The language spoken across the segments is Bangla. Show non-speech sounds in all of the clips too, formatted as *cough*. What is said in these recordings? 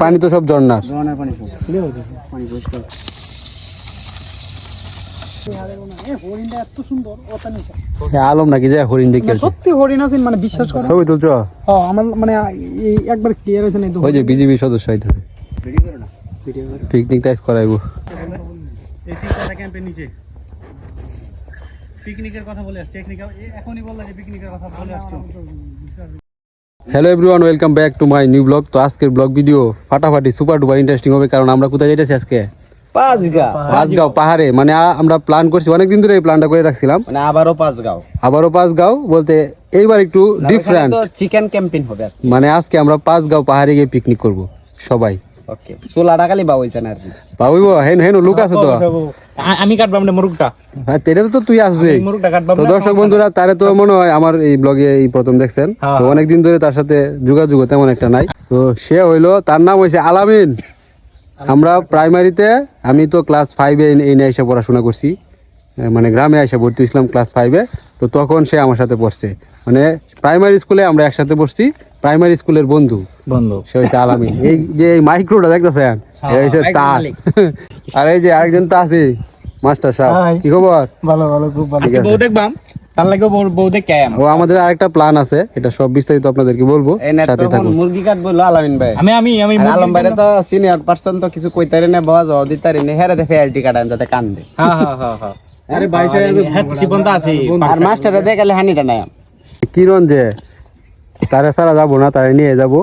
পানি তো সব ঝর্ণার। আলম নাকি যায় হরিণ দেখে সত্যি হরিণ আছেন মানে বিশ্বাস করো ছবি তুলছ? হ্যাঁ, আমার মানে এই একবার ক্লিয়ার হয়েছে না ওই যে বিজেপি সদস্য হইতে পিকনিক টাইস করাইবো। পিকনিকের কথা বলে আসছে এখনই বললা যে পিকনিকের কথা বলে আসছো। Hello everyone welcome back to my new blog তো আজকের ব্লগ ভিডিও ফাটাফাটি সুপার ডুপার ইন্টারেস্টিং হবে কারণ আমরা কোথায় যেতেছি আজকে? পাঁচগাঁও। পাঁচগাঁও পাহাড়ে। মানে আ- আমরা প্ল্যান করছি অনেকদিন ধরে এই প্ল্যানটা করে রাখছিলাম। মানে আবারও পাঁচগাঁও। আবারও পাঁচগাঁও বলতে এইবার একটু ডিফারেন্ট চিকেন ক্যাম্পিং হবে মানে আজকে আমরা পাঁচগাঁও পাহাড়ে গিয়ে পিকনিক করব সবাই। ওকে চুলা ডাকালি বা আর কি। ভাবিব হেন হেন লোক আছে তো? আমি কাটবাম না মুরুকটা হ্যাঁ তেরে তো তুই আসছিস তো দর্শক বন্ধুরা তারে তো মনে হয় আমার এই ব্লগে এই প্রথম দেখছেন। তো অনেকদিন ধরে তার সাথে যোগাযোগ তেমন একটা নাই। তো সে হইল তার নাম হয়েছে আলামিন। আমরা প্রাইমারিতে আমি তো ক্লাস ফাইভে এই নিয়ে এসে পড়াশোনা করছি। মানে গ্রামে এসে ভর্তি হয়েছিলাম ক্লাস ফাইভে তো তখন সে আমার সাথে পড়ছে। মানে প্রাইমারি স্কুলে আমরা একসাথে পড়ছি। প্রাইমারি স্কুলের বন্ধু। বন্ধু। সে হচ্ছে আলামিন এই যে এই মাইক্রোটা দেখতেছেন? এই হচ্ছে তার। আর এই যে আরেকজন তো আছে মাস্টার সাহেব। কি খবর? ভালো ভালো খুব ভালো। বউ দেখবাম? তার লাগে বউ দেখে ও আমাদের আরেকটা প্ল্যান আছে। এটা সব বিস্তারিত আপনাদেরকে বলব। সাথে থাকুন। মুরগি কাট বলল আলামিন ভাই। আমি আমি আমি আলম ভাইরে তো সিনিয়র পার্সন তো কিছু কইতারি না বাবা জবাব দিতারি না। হেরে দেখে আইডি কাটান যাতে কান দে হ্যাঁ হ্যাঁ হ্যাঁ হ্যাঁ আরে ভাই সাহেব হ্যাঁ শিপন তো আছে। আর মাস্টারে দেখালে হানিটা নাই। কিরণ যে? তারা ছাড়া যাব না তারা নিয়ে যাব।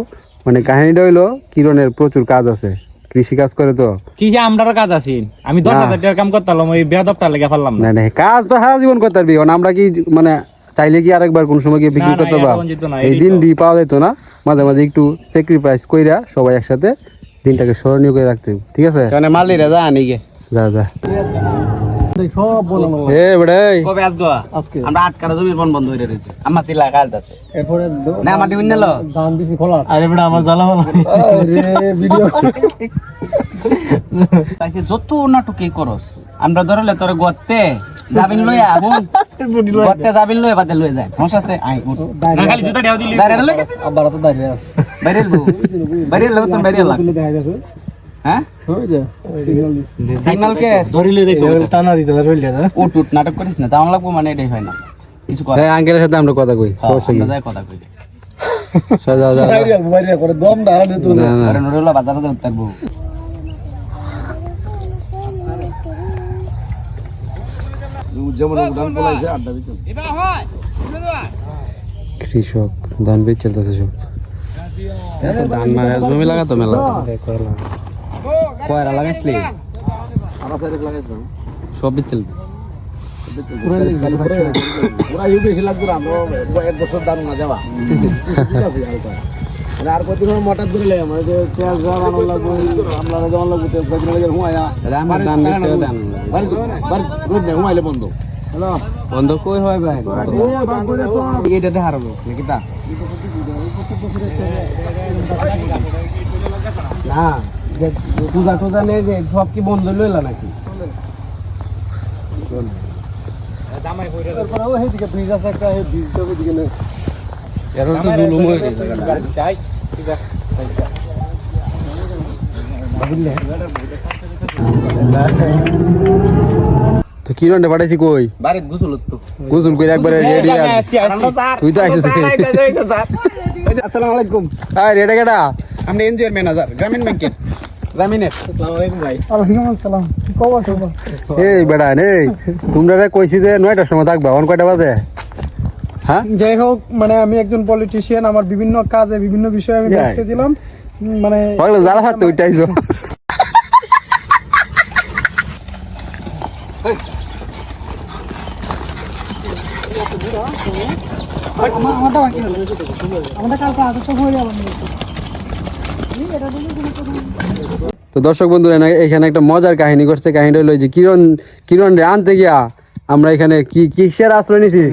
মানে কাহিনীটা হইল কিরণের প্রচুর কাজ আছে। কৃষি কাজ করে তো। কি যে আমরার কাজ আছি। আমি দশ হাজার টাকার কাম করতাম ওই বেয়াদবটার লেগে পারলাম না। না কাজ তো সারা জীবন করতে পারবি। আমরা কি মানে চাইলে কি আরেকবার কোন সময় গিয়ে না, করতে পারব? এই দিন ডি পাওয়া যেত না। মাঝে মাঝে একটু স্যাক্রিফাইস কইরা সবাই একসাথে দিনটাকে স্মরণীয় করে রাখতে ঠিক আছে? মানে মালিরে যা আনি গে যা যা। সব বলো না এ বেড়াই। কবে আসগো? আজকে। আমরা আট কাটা জমির বন বন্ধ হইরে রইছে আমার তিলা কাল আছে। এরপরে না মাটি উন্নলো দাম বেশি খোলা আরে বেটা আমার জ্বালা ভালো আরে ভিডিও। তাইছে যত নাটকে করস আমরা ধরলে তোরে গতে যাবিন লইয়া হুন গতে যাবিন লইয়া বাদে লইয়া যায়। সমস্যা আছে? আই উঠ। খালি জুতা ঢেউ দিলি। আবার তো দাঁড়িয়ে আছে। বাইরে বাইরে বাইরে লাগ হ্যাঁ? হয়ে ধরিলে টানা দিতে পারবে উঠ উঠ নাটক করিস না লাগবো মানে এটাই হয় না। কিছু আঙ্কেলের সাথে আমরা কথা কই হ্যাঁ, আমরা কথা কই। বাইরে করে দম আরে নুরুল্লাহ বাজারে কৃষক ধান বীজ চলতেছে সব। ধান মারা জমি লাগা তো মেলা কয়রা লাগাইছলি? আমার সাইডে লাগাইছো সব বিচল পুরা ইউ বেশি লাগবে আমরা এক বছর দাম না মানে আর কত সময় মোটর ধরে লাই আমার যে চেয়ার যা বানানো লাগবে আমরা যেমন লাগবে তেল কত লাগে হুমায়া আমার ধান দিতে ধান রোদ নেই হুমাইলে বন্ধ। হ্যালো? বন্ধ কই হয় ভাই? এইটাতে হারবো নাকি তা? না। যে পূজা টুজা নেই যে সব কি বন্ধ লইলা নাকি? তো হয়ে পাঠাইছি কই? বাড়িতে গুছল তো। গোসল করে একবারে রেডি তুই তো আইছিস আসসালামু আলাইকুম। আয় রেডা কেডা? আমি এনজিওর ম্যানেজার গ্রামীণ ব্যাংকের। এই বেড়া এই তোমরা কইছি যে নয়টার সময় থাকবা অন কয়টা বাজে? হ্যাঁ? যাই হোক মানে আমি একজন পলিটিশিয়ান আমার বিভিন্ন কাজে বিভিন্ন বিষয়ে আমি। ব্যস্ত ছিলাম। মানে হাতে উঠাইছো। আমার-। আমাদের কালকে তো হয়ে যাবে। তো দর্শক বন্ধু এখানে একটা মজার কাহিনী করছে কাহিনীটা হলো যে কিরণ কিরণ রে আনতে গিয়া আমরা এখানে কি কিসের আশ্রয় নিছি?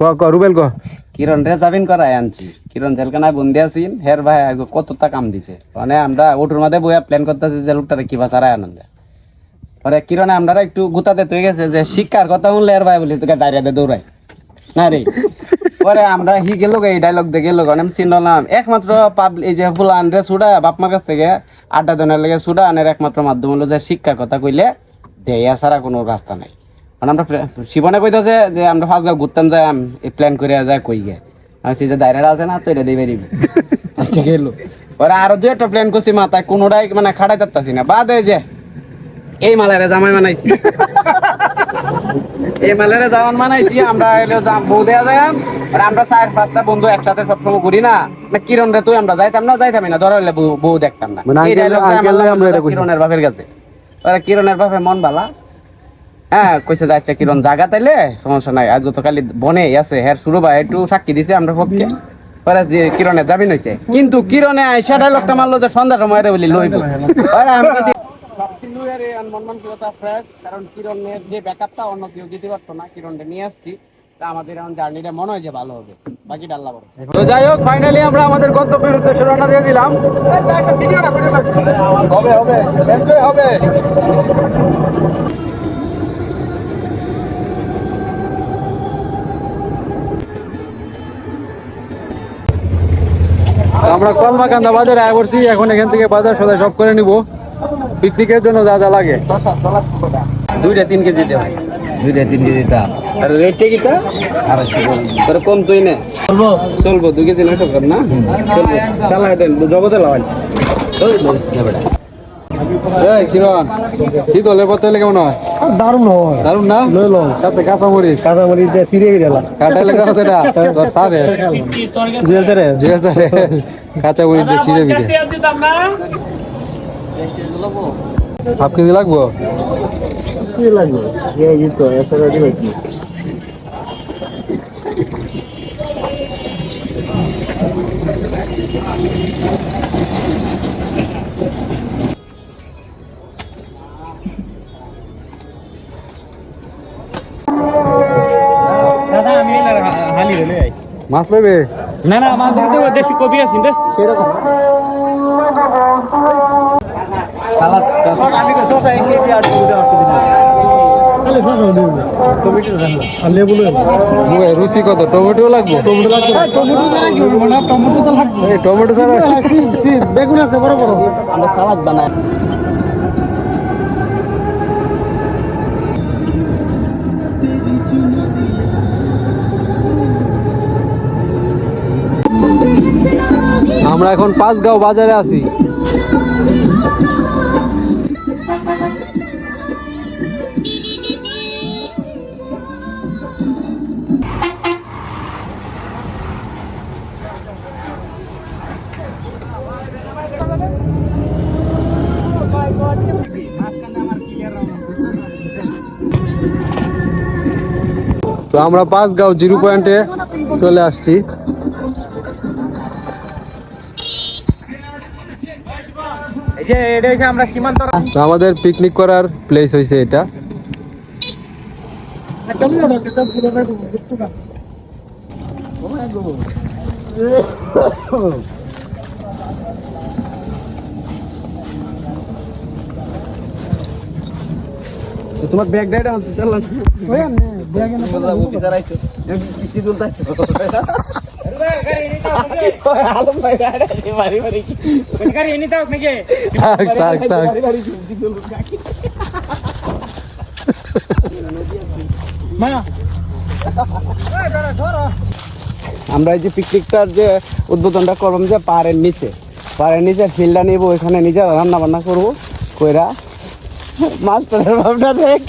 ক ক রুবেল ক। কিরণ রে জামিন করায় আনছি। কিরণ জেলখানায় বন্দি আছেন হের ভাই কতটা কাম দিছে। মানে আমরা ওটুর মধ্যে বইয়া প্ল্যান করতেছি যে লোকটারে কিবা সারায় আনন্দ। পরে কিরণে আমরা একটু গুতাতে তুই গেছে যে শিক্ষার কথা শুনলে এর ভাই বলি তোকে ডায়রিয়াতে দৌড়াই না রে পরে আমরা হি গেল এই ডায়লগ দেখে গেল আমি চিনলাম একমাত্র পাবলিক এই যে ফুলান রে সুডা বাপ মার কাছ থেকে আড্ডা দেওয়ার লেগে সুডা আনের একমাত্র মাধ্যম হলো যে শিক্ষার কথা কইলে দেয়া ছাড়া কোনো রাস্তা নাই। মানে আমরা শিবনে কইতাছে যে আমরা ফার্স্ট গাও ঘুরতাম যাই এই প্ল্যান করে যায় কই গে। আমি যে দায়রা আছে না, তো এটা দিয়ে বেরিয়ে আচ্ছা গেল। ওরা আরও দু একটা প্ল্যান করছি মাথায়, কোনোটাই মানে খাড়াই তারতাছি না। বাদ যে, এই মালারে জামাই বানাইছি। এই মালের জামান বানাইছি, আমরা বউ দেয়া যায় আর আমরা চার পাঁচটা বন্ধু একসাথে সবসময় ঘুরি না। না কিরণ রে তুই আমরা যাইতাম না যাইতামই না ধরো হইলে বউ- দেখতাম না। মানে এই আমার। কিরণের বাপের কাছে। ওরা কিরণের বাপে মন বালা। হ্যাঁ কইছে যাচ্ছে কিরণ জাগা তাইলে? সমস্যা নাই। আজ গতকালি বনে আছে হের শুরু ভাই একটু সাক্ষী দিছে আমরা পক্ষে। ওরা যে কিরণের জামিন হইছে। কিন্তু কিরণে আইসা ডায়লগটা মারলো যে সন্ধ্যা সময় রে বলি লইব। ওরা আমি মন মানসিকতা কারণ কিরণের যে ব্যাকআপটা অন্য কেউ দিতে পারতো না কিরণটা নিয়ে আসছি। তা আমাদের এখন জার্নিটা মনে হয় যে ভালো হবে। বাকিটা আল্লাহ বড় তো যাই হোক ফাইনালি আমরা আমাদের গন্তব্যের উদ্দেশ্যে রওনা দিয়ে দিলাম। হবে হবে এনজয় হবে। আমরা কলমাকান্দা বাজারে আয় করছি এখন এখান থেকে বাজার সদাই সব করে নিব। পিকনিকের জন্য যা যা লাগে। দুইটা তিন কেজি দেওয়া। দুইটা তিন কেজি তা আর রেটে কি আড়াইশো। তোর কম তুই নে। চলবো? চলবো দুই কেজি নয়শো কর না? চলবো। চালাই দেন জগতে লাগাই ওই বলিস না বেটা। এই কিরণ কি দলের পথে হলে কেমন হয়? দারুণ হয়। দারুণ না? লইলো সাথে কাঁচা মরিচ কাঁচামরিচ দিয়ে সিরিয়ে গেলাম কাটাইলে কেন সেটা সারে। জুয়েল চারে জিজ্ঞাসা সারে কাঁচা মরিচ দিয়ে ছিঁড়ে বিটে হাফ কেজি লাগবো? কি লাগবে এই তো রে লই আই। মাছ লইবে? না না আমার দেখতে দেশি কবি আছেন রে সেরকম সালাদ আমি তো এক কেজি আর দুটো আর কেজি খালি ফসল দিবে টমেটো আর লেবু রুচি কত? টমেটো লাগবো? টমেটো লাগবে। টমেটো ছাড়া কি হবে না? টমেটো তো লাগবে। টমেটো ছাড়া সিম সিম বেগুন আছে বড় বড়। আমরা সালাদ বানাই। আমরা এখন পাঁচগাঁও বাজারে আছি। আমরা পাঁচ পাঁচগাঁও জিরো পয়েন্টে চলে আসছি। এটা হচ্ছে আমরা সীমান্ত তো আমাদের পিকনিক করার প্লেস হয়েছে এটা। তোমার ব্যাগ ডাইটা আমরা এই যে পিকনিকটার যে উদ্বোধনটা করলাম যে পাহাড়ের নিচে। পাহাড়ের নিচে ফিল্ডটা নিবো, ওইখানে নিজে রান্না বান্না করব, কইরা মাছ ধরার ভাবনা দেখ।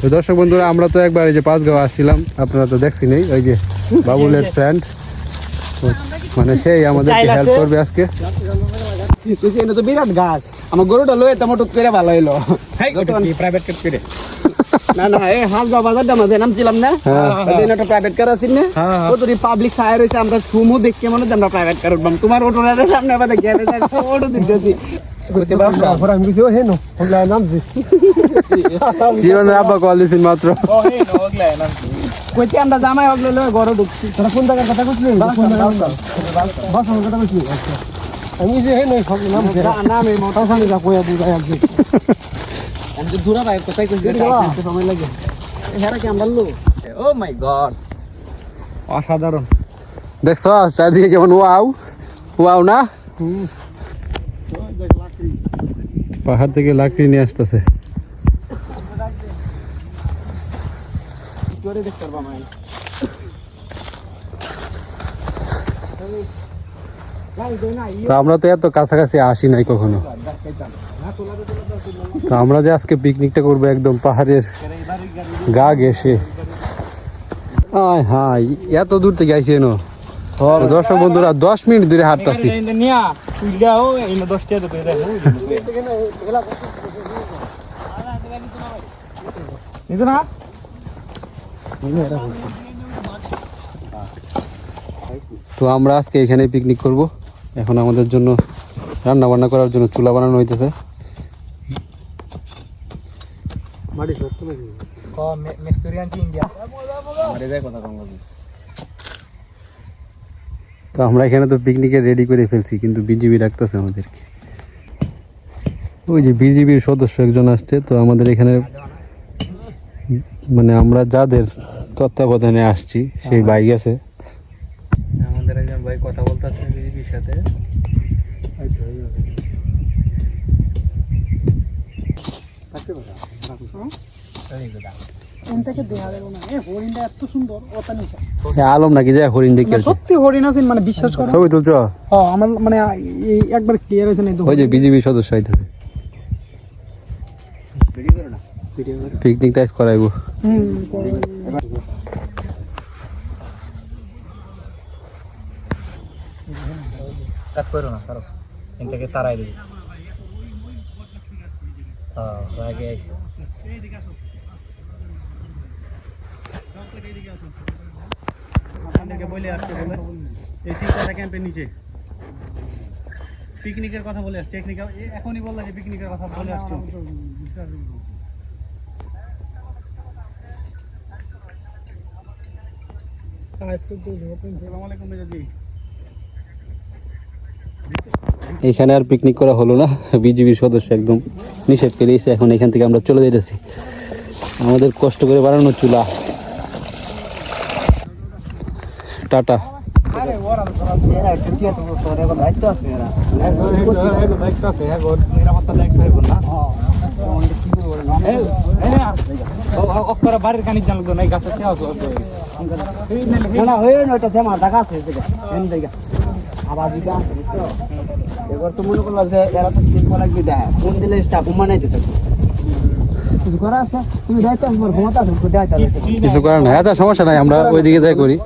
তো দর্শক বন্ধুরা আমরা তো একবার এই যে পাঁচগাঁও আসছিলাম আপনারা তো দেখছি নেই ওই যে বাবুলের ফ্রেন্ড মানে সেই আমাদেরকে হেল্প করবে আজকে। তুই এনে তো বিরাট গাছ। আমার গরুটা লয়ে তেমন টুক করে ভালো হইল। প্রাইভেট কাট করে? না না এই হাল যাওয়া বাজারটা মাঝে নামছিলাম না? হ্যাঁ। একটা প্রাইভেট কার আছি না। ও তো পাবলিক হয়েছে আমরা সুমো দেখে মনে হচ্ছে আমরা প্রাইভেট কার উঠবাম তোমার সামনে আবার দেখে অটো দিতেছি। তারপর আমি কিছু হে নো হল্লা নামছি। চিরনের আব্বা কল দিয়েছেন মাত্র? কইতে আমরা জামাই অগলে লয়ে ঘরে ঢুকছি। তোরা কোন জায়গার কথা কইছিলি? কোন জায়গার বাসন কথা কইছিলি? আমি যে হে নই সব নামছে। না না আমি মোটর সামনে যা কইয়া বুঝাই আছি আমি তো দূরা ভাই কোথায় কইছি সময় লাগে। হেরা কি আমরা লো ও মাই গড অসাধারণ। দেখছ চারিদিকে কেমন ওয়াও? ওয়াও না? পাহাড় থেকে লাকড়ি নিয়ে আসতেছে। তো আমরা তো এত কাছাকাছি আসি নাই কখনো। তো আমরা যে আজকে পিকনিকটা করব একদম পাহাড়ের গা আয় হাই এত দূর থেকে আইসি এনো। দর্শক বন্ধুরা দশ মিনিট দূরে হাঁটতাছি। তুইলাও এই দশটা তো দেখো নিতো না তো আমরা আজকে এখানে পিকনিক করব। এখন আমাদের জন্য রান্না বান্না করার জন্য চুলা বানানো হইতেছে। মিস্তুরি আনছি ইন্ডিয়া। তো আমরা এখানে তো পিকনিকে রেডি করে ফেলছি, কিন্তু বিজিবি ডাকতেছে আমাদেরকে। ওই যে বিজিবির সদস্য একজন আসছে, তো আমাদের এখানে মানে আমরা যাদের তত্ত্বাবধানে আসছি, সেই বাইক আছে আমাদের একজন ভাই কথা বলতে আসছে বিজিবির সাথে। আলম নাকি যায় হরিণ দেখে আসছে। সত্যি হরিণ আছেন মানে বিশ্বাস করো ছবি তুলছ? ও আমার মানে এই একবার ক্লিয়ার হয়েছে না এই তো ওই যে বিজিবি সদস্য আইতেছে পিকনিক টাইস করাইবো। কাট করো না কারও। এখান তারাই দিবি। হ্যাঁ আগে আইসি। পিকনিকের কথা বলে এখনই বললা যে পিকনিকের কথা বলে আসছো। এখানে আর পিকনিক করা হলো না। বিজিবির সদস্য একদম নিষেধ করে এখন এখান থেকে আমরা চলে যেতেছি আমাদের কষ্ট করে বানানো চুলা। টাটা। বাড়ির কানি জানলো না না না আবার এবার তো মনে যে এরা তো তিন কলা কি দেয় কোন দিলে স্টাফ দিতে কিছু করা আছে তুমি আমার কিছু করার নাই আচ্ছা সমস্যা নাই আমরা ওইদিকে যাই করি।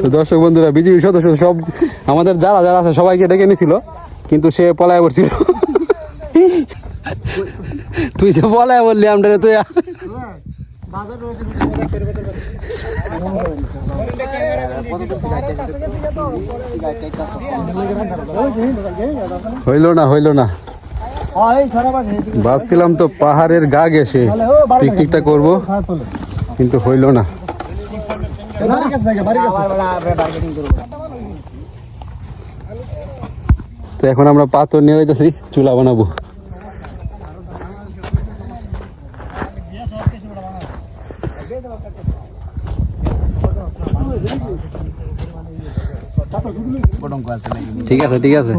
তো দর্শক বন্ধুরা, বিজেপি সদস্য সব, আমাদের যারা যারা আছে সবাইকে ডেকে নিছিল, কিন্তু সে পলায় পড়ছিল। তুই সে পলায় বললি আমরা তুই হইল না হইল না। ভাবছিলাম তো পাহাড়ের গা গেছে। পিকনিকটা করব, কিন্তু হইল না। তো এখন আমরা পাথর নিয়ে যাইতেছি, চুলা বানাবো। ঠিক আছে ঠিক আছে।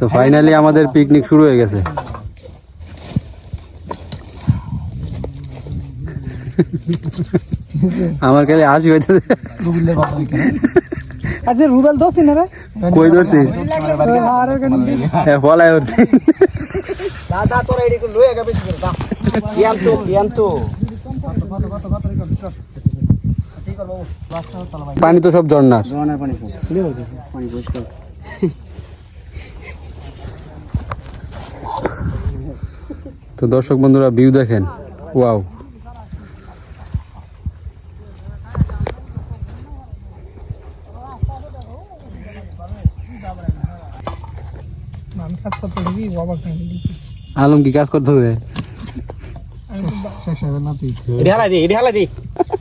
তো ফাইনালি আমাদের পিকনিক শুরু হয়ে গেছে। আমার খালি হাসি হইতেছে আচ্ছা রুবেল দোষ না রে? কই ধরছি আরে কানি হ্যাঁ ফলাই ধরছি দাদা তোরা এডি কো লয়ে গাবে দা ইয়াম তো ইয়াম তো। পানি তো সব ঝর্ণার। পানি পানি পরিষ্কার তো দর্শক বন্ধুরা ভিউ দেখেন। ওয়াও আমি কাজ করতে দিবি বাবা আলম কি কাজ করতেছে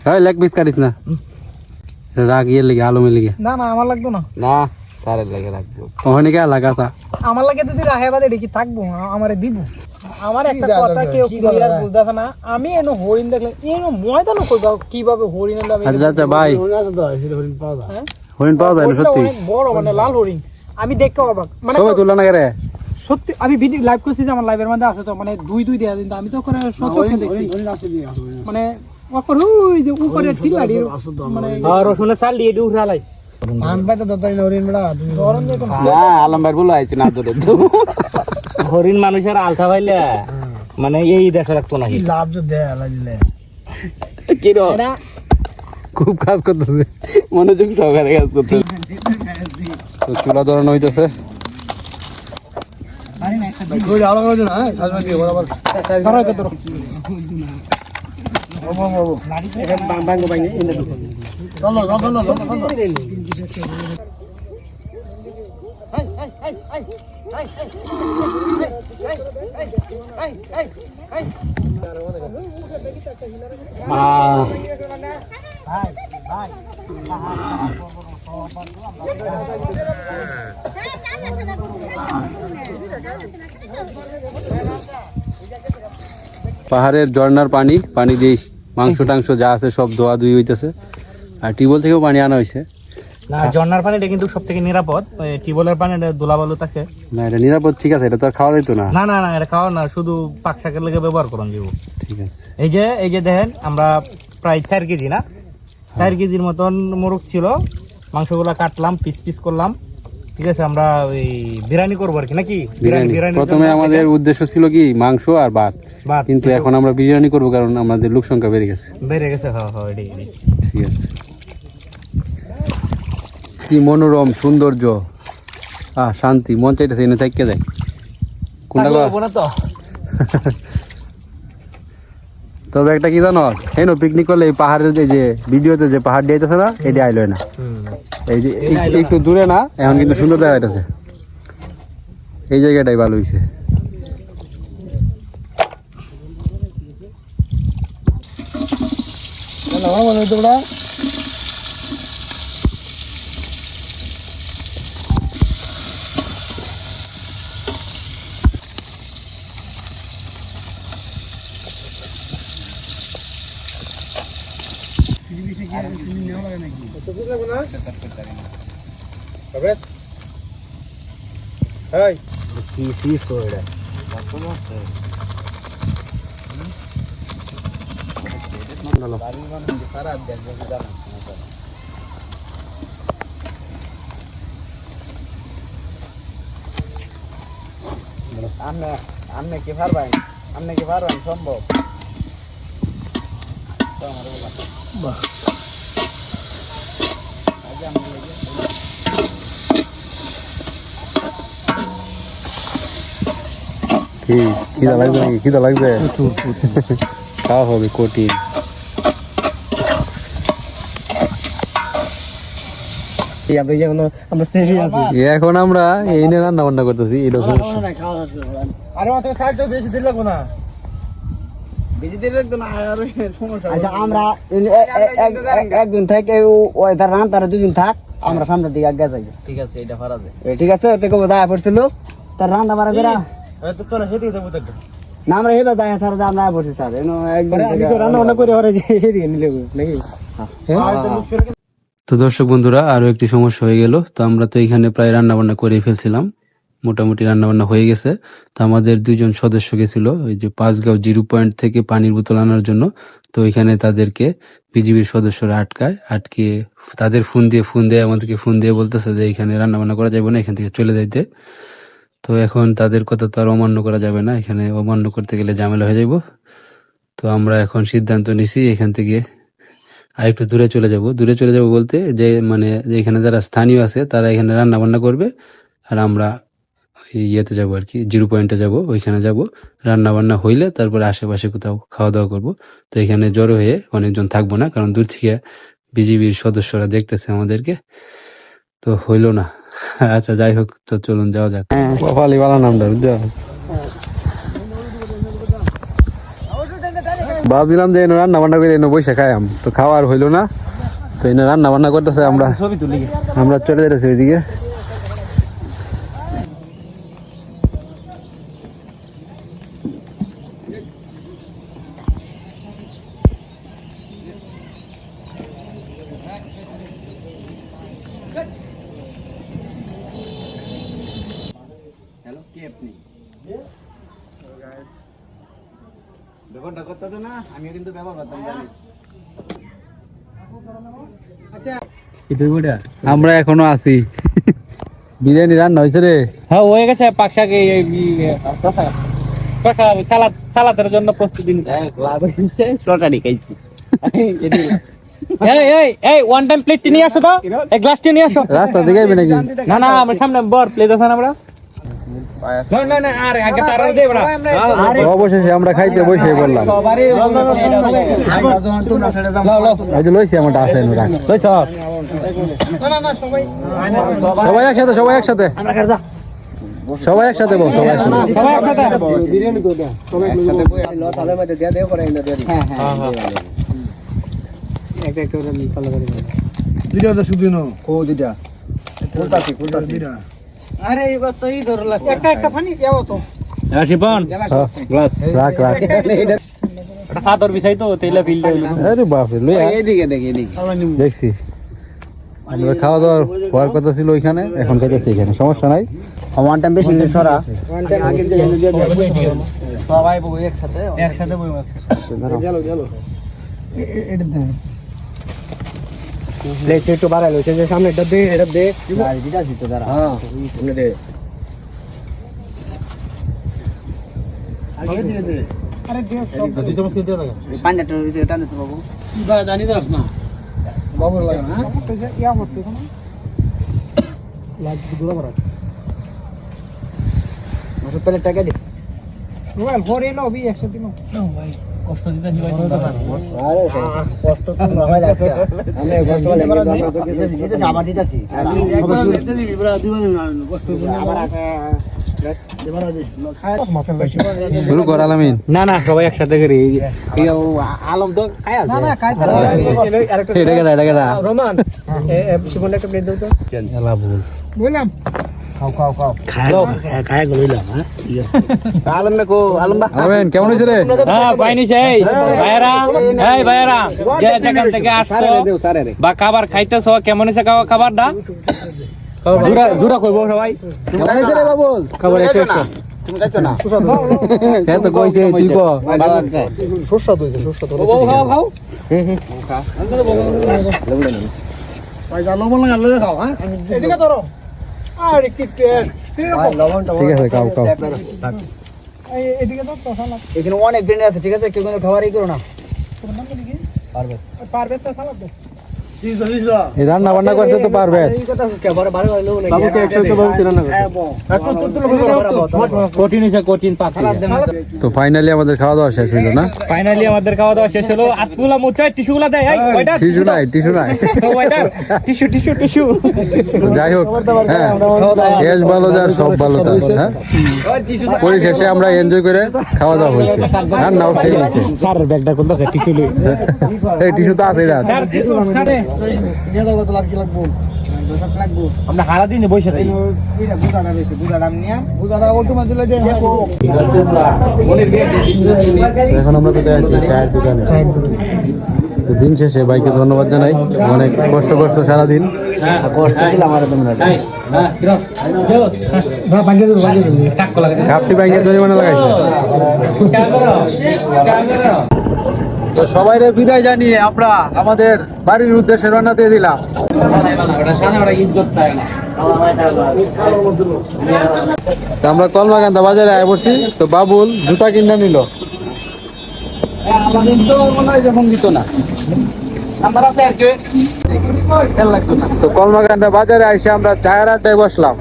হ্যাঁ লেগ পিস কাটিস না। রাগ ইয়ে লেগে আলমের লেগে। না না আমার লাগতো না। না স্যারের লাগে রাখব। ওখানে কে লাগাছা আমার লাগে যদি রাহে বাদে কি থাকব আমারে দিব। আমার একটা কথা কেউ ক্লিয়ার বলতেছে না। আমি এনো হরিণ দেখলে এনো ময়দানও কইবা কীভাবে হরিণ এলো আমি আচ্ছা আচ্ছা ভাই। আছে তো হরিণ পাওয়া যায়। হরিণ পাওয়া যায় না সত্যি। বড় মানে লাল হরিণ। আমি দেখতে অবাক মানে সবাই তুললা না রে সত্যি আমি ভিডিও লাইভ করছি যে আমার লাইভের মধ্যে আছে তো মানে দুই দুই দেয়া দিন আমি তো করে সচক্ষে দেখছি। মানে ওপর ওই যে উপরে টিলাড়ি মানে আর রসুনের চাল দিয়ে উঠে হরিণ হরিণ মানুষের আলতা পাইলে মানে এই দেশে রাখতো নাকি লাভ খুব কাজ করতেছে। মনোযোগ সহকারে কাজ করতে তো চুলা ধরানো হইতেছে। ওই পাহাড়ের ঝর্ণার পানি পানি দিয়ে মাংস টাংস যা আছে সব ধোয়া ধুই হইতেছে। আর টিউবওয়েল থেকেও পানি আনা হয়েছে না ঝর্ণার পানিটা কিন্তু সব থেকে নিরাপদ টিউবওয়েলের পানিটা দোলাবালু থাকে। না এটা নিরাপদ ঠিক আছে এটা তো আর খাওয়া যাইতো না। না না না এটা খাওয়া না শুধু পাক শাকের লেগে ব্যবহার করুন দিব ঠিক আছে। এই যে এই যে দেখেন আমরা প্রায় চার কেজি না? চার কেজির মতন মোরগ ছিল। মাংসগুলা কাটলাম পিস পিস করলাম। ঠিক আছে আমরা ওই বিরিয়ানি করব আর কি নাকি? প্রথমে আমাদের উদ্দেশ্য ছিল কি মাংস আর ভাত। কিন্তু এখন আমরা বিরিয়ানি করব কারণ আমাদের লোক সংখ্যা বেড়ে গেছে। বেড়ে গেছে হ্যাঁ হ্যাঁ। ঠিক আছে। কি মনোরম সৌন্দর্য। আহ শান্তি মন চাইতেছে এনে থাকতে যায়। কোনটা তো? *laughs* তবে একটা কি জানো? হেন পিকনিক করলে এই পাহাড়ের যে- যে ভিডিওতে যে পাহাড় দিয়েছে না, এটি আইলো না। এই যে একটু দূরে না, এখন কিন্তু সুন্দর জায়গা আছে এই জায়গাটাই ভালো হয়েছে চলো আমার মনে হতো ওটা আমনে আমনে কি পারবেন আমনে কি পারবেন সম্ভব কি খিদা লাগবে নাকি? খিদা লাগবে খাওয়া হবে কঠিন। এখন আমরা এই নিয়ে রান্না বান্না করতেছি এটা সমস্যা আচ্ছা আমরা এ- এ- এ- এক- এক- একদিন থেকে ওই তার রান তারা দুদিন থাক আমরা সামনের দিকে আগে যাই। ঠিক আছে এটা পারা যায়। ঠিক আছে তো কেউ দায় পড়ছিল? তার রান্না বাড়া বেড়া তো তোরা হেঁটে যাব তো না আমরা হেবে যাই স্যার আমরা পড়ছি স্যার। এনো রান্না বান্না করে ওরা এদিকে নিলে নাকি? তো দর্শক বন্ধুরা আরও একটি সমস্যা হয়ে গেল। তো আমরা তো এখানে প্রায় রান্না বান্না করে ফেলছিলাম। মোটামুটি রান্নাবান্না হয়ে গেছে। তো আমাদের দুইজন সদস্য গেছিল, ওই যে পাঁচগাঁও জিরো পয়েন্ট থেকে পানির বোতল আনার জন্য। তো ওইখানে তাদেরকে বিজিবির সদস্যরা আটকায় আটকে তাদের ফোন দিয়ে ফোন দিয়ে আমাদেরকে ফোন দিয়ে বলতেছে যে এখানে রান্নাবান্না করা যাবে না, এখান থেকে চলে যাইতে। তো এখন তাদের কথা তো আর অমান্য করা যাবে না, এখানে অমান্য করতে গেলে ঝামেলা হয়ে যাব তো আমরা এখন সিদ্ধান্ত নিছি এখান থেকে আর একটু দূরে চলে যাব। দূরে চলে যাব বলতে যে মানে যে এখানে যারা স্থানীয় আছে তারা এখানে রান্না বান্না করবে, আর আমরা ইয়েতে যাব আর কি, জিরো পয়েন্টে যাব, ওইখানে যাব। রান্না বান্না হইলে তারপরে আশেপাশে কোথাও খাওয়া দাওয়া করব। তো এখানে জড়ো হয়ে অনেকজন থাকব না, কারণ দূর থেকে বিজিবির সদস্যরা দেখতেছে আমাদেরকে। তো হইল না। আচ্ছা যাই হোক, তো চলুন, যাওয়া যাক। বালা নামটা ভাবছিলাম যে এনে রান্না বান্না করে এনে বসে খাইয়াম, তো খাওয়ার হইল না। তো এনে রান্না বান্না করতেছে আমরা। আমরা চলে যাচ্ছি ওইদিকে। হ্যালো কে আপনি? ব্যবহারটা করতে তো না আমিও কিন্তু ব্যবহার করতাম জানি। আমরা এখনও আছি। বিরিয়ানি রান্না হয়েছে রে। হ্যাঁ হয়ে গেছে পাক শাক এই এই- এই- পাকা সালাদ সালাদের জন্য প্রস্তুতি নিতে। তরকারি খাইছি। *laughs* এই এই এই ওয়ান টাইম প্লেটটি নিয়ে আসো তো এক গ্লাসটি নিয়ে আসো রাস্তা দিকে আইবে নাকি না না আমার সামনে বর প্লেট আছে আমরা না না না আর আগে তার দে বড়া তো অবশেষে আমরা খাইতে বসে বললাম লইছি সবাই একসাথে সবাই একসাথে সবাই একসাথে বল সবাই একসাথে দুইটা শুধু নো দুইটা একটা একটা পানি? তো। শিপন গ্লাস রাখ রাখ। এটা সাদর বিছাই তো তেলে ফিল আরে বাপ রে লই। এইদিকে দেখি দেখছি। আমরা খাওয়া দাওয়ার হওয়ার কথা ছিল ওইখানে এখন খাইতেছি এখানে। সমস্যা নাই। ওয়ান টাইম বেশি সরা। সবাই একসাথে। একসাথে বই প্লেট একটু বাড়াই লইছে যে সামনে এটা দে এটা দে দিতাছি তো দাঁড়া হ্যাঁ দে আরে দেখ সব পান্ডাটা টান দিতে বাবু বাবুর লাগে না ইয়া করতে টাকা দে একসাথে নো কষ্ট দিতে জীবন আরে কষ্ট তো না হয় আজকে। আমি কষ্ট বলে আমরা তো দিতেছি দিতেছি আবার দিতেছি। আবার শুরু কর আলামিন। না না সবাই একসাথে করি। এই যে- এই ও আলম তো খায় না না কাই এটা কেডা এটা রোমান এ এ একটা প্লেট তো। বললাম কেমন হয়েছে রে? হ্যাঁ বা খাবার খাইতেছো কেমন হয়েছে খাবার খাবারটা? জুরা জুরা সবাই। খবর একটু তুমি খাইছো না? হ্যাঁ লবণ লাগালে খাও হ্যাঁ? এদিকে ধরো। আর একটু টেস্ট। ঠিক আছে। খাও খাও। এদিকে তো সালাদ এখানে অনেক ব্র্যান্ড আছে ঠিক আছে? কেউ কিন্তু খাবারই করো না। পারবে তো সালাদ দে। রান্না বান্না করতে তো পারবে। তো ফাইনালি আমাদের খাওয়া দাওয়া শেষ হইল না? ফাইনালি আমাদের খাওয়া দাওয়া শেষ হলো। আতগুলা মোচায় টিস্যুগুলা দেয়। এই টিস্যু নাই টিস্যু নাই। ওইটা টিস্যু টিস্যু টিস্যু। যাই হোক হ্যাঁ। শেষ ভালো যার সব ভালো তার হ্যাঁ? পরিশেষে আমরা এনজয় করে খাওয়া দাওয়া হয়েছে। রান্নাও সেই হয়েছে। স্যার ব্যাগটা টিস্যু এই টিস্যু তো আছে আমরা হারা দিনে বসে থাকি। বুদাটা বেশি বুদাটা নিয়ে বুঝারা ওটু মাঝে লাগে এখন আমরা কোথায় আছি? চায়ের দোকানে। তো দিন শেষে বাইকে ধন্যবাদ জানাই। অনেক কষ্ট করছ সারাদিন। কাপটি ব্যাংকের জরিমানা লাগাইছে। তো সবাই বিদায় জানিয়ে আমরা আমাদের বাড়ির উদ্দেশ্যে রওনা দিয়ে দিলাম। আমরা কলমাকান্দা বাজারে আয় পড়ছি তো বাবুল জুতা কিনে নিল। তো কলমাকান্দা বাজারে আইসে আমরা চায়ের আড্ডায় বসলাম।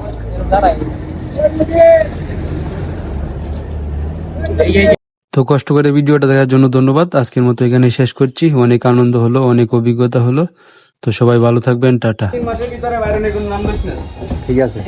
তো কষ্ট করে ভিডিওটা দেখার জন্য ধন্যবাদ। আজকের মতো এখানে শেষ করছি। অনেক আনন্দ হলো অনেক অভিজ্ঞতা হলো। তো সবাই ভালো থাকবেন টাটা। ঠিক আছে।